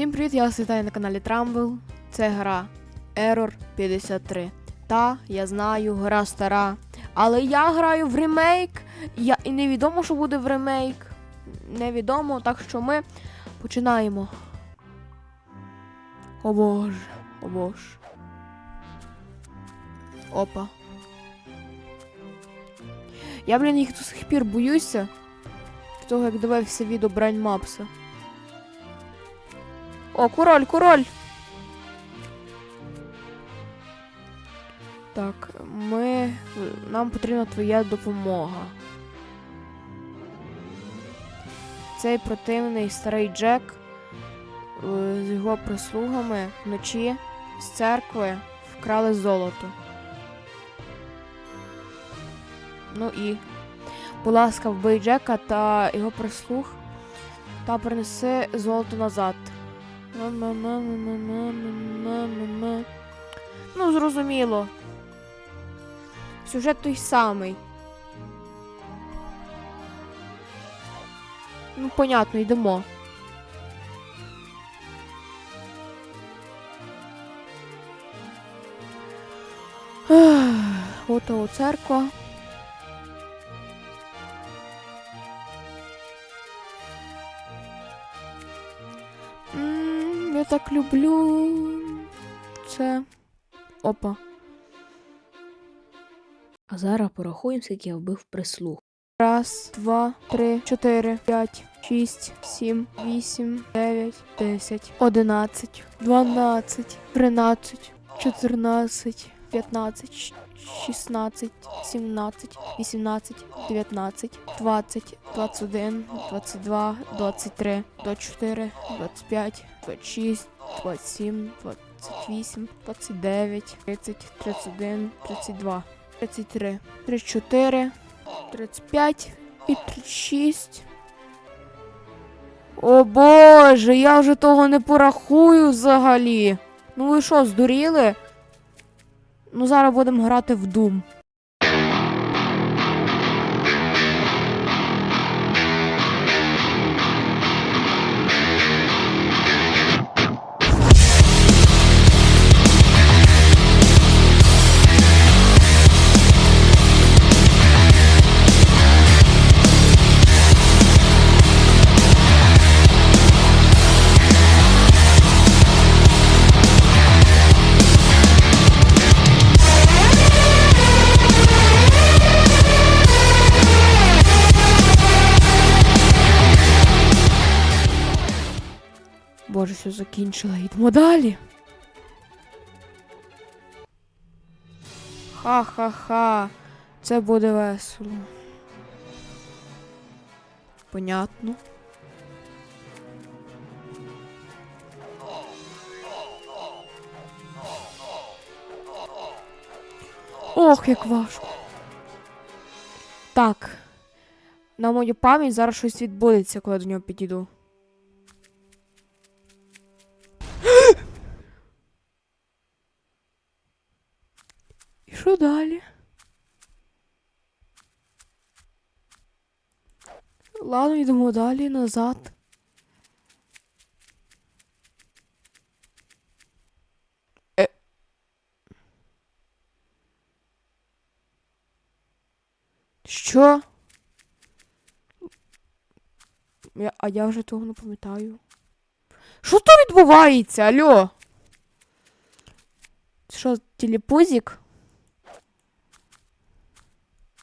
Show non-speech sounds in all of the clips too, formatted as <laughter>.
Усім привіт, я вас вітаю на каналі Трамбл. Це гра Error 53. Та, я знаю, гра стара. Але я граю в ремейк. Я... І невідомо, що буде в ремейк. Невідомо, так що ми починаємо. О боже, о боже. Опа. Я, блін, їх до сих пір боюся. Того, як дивився відео Брайн Мапса. О, король, король. Так, ми. Нам потрібна твоя допомога. Цей противний старий Джек е, з його прислугами вночі з церкви вкрали золото. Ну і. Будь ласка, вбий Джека та його прислуг та принеси золото назад. Ну, зрозуміло. Сюжет той самий. Ну, понятно, йдемо. Ото церква. Так люблю. Це. Опа. А зараз порахуємо, скільки я вбив прислуг. Раз, два, три, чотири, п'ять, шість, сім, вісім, дев'ять, десять, одинадцять, дванадцять, тринадцять, чотирнадцять, 15, 16, 17, 18, 19, 20, 21, 22, 23, 24, 25, 26, 27, 28, 29, 30, 31, 32, 33, 34, 35 і 36. О боже, я вже того не порахую взагалі. Ну ви що, здуріли? Ну, зараз будемо грати в Doom. Боже, все закінчила. Йдемо далі. Ха-ха-ха. Це буде весело. Понятно. Ох, як важко. Так. На мою пам'ять зараз щось відбудеться, коли до нього підійду. Ладно, йдемо далі назад. Е. Що? Я, а я вже того не пам'ятаю. Що тут відбувається? Алло? Що, телепузик?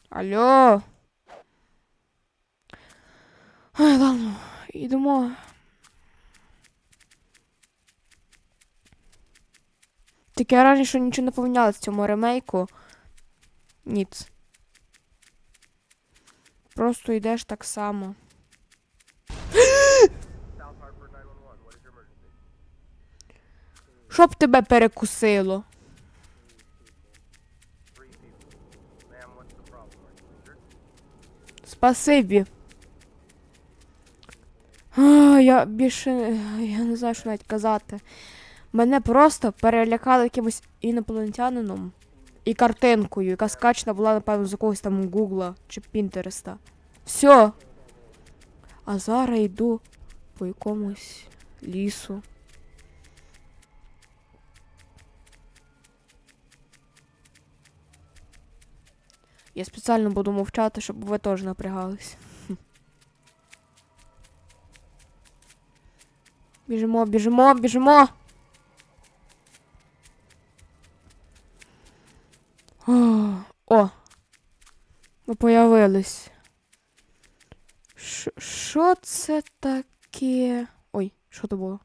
Алло. Ай, ладно, йдемо. Таке враження, що нічого не помінялось в цьому ремейку. Ніц. Просто йдеш так само. <gasps> Щоб тебе перекусило. Спасибі. Я більше я не знаю, що навіть казати. Мене просто перелякали якимось інопланетянином і картинкою, яка скачена була, напевно, з якогось там Гугла чи Пінтереста. Все. А зараз йду по якомусь лісу. Я спеціально буду мовчати, щоб ви теж напрягались. Біжимо, біжимо, біжимо. О, ми появились. Що це таке? Ой, що то було?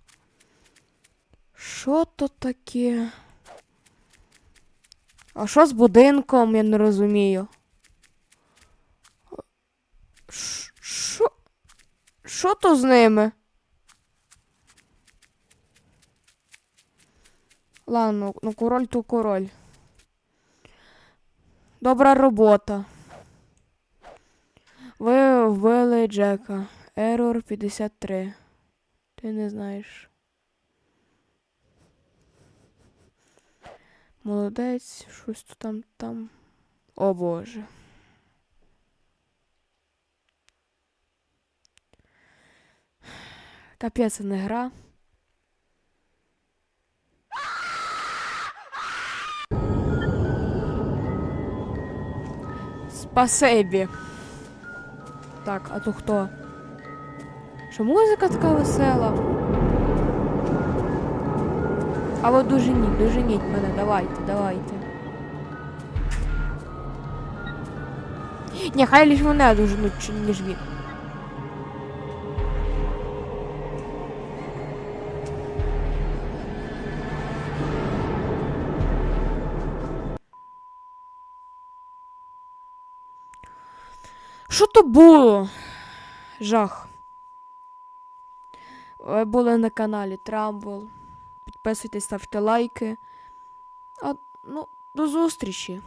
Що то таке? А що з будинком, я не розумію. Що то з ними? Ладно, ну король то король. Добра робота. Ви вбили Джека. Ерор 53. Ти не знаєш. Молодець, щось то там там. О Боже. Капець, це не гра. Спасибі. Так, а то хто? Що музика така весела? А от доженіть, доженіть мене, давайте, давайте. Ні, хай лиш мене доженуть, чи- ніж він. Що то було? Жах. Ви були на каналі Трамбл. Підписуйтесь, ставте лайки. А, ну, до зустрічі.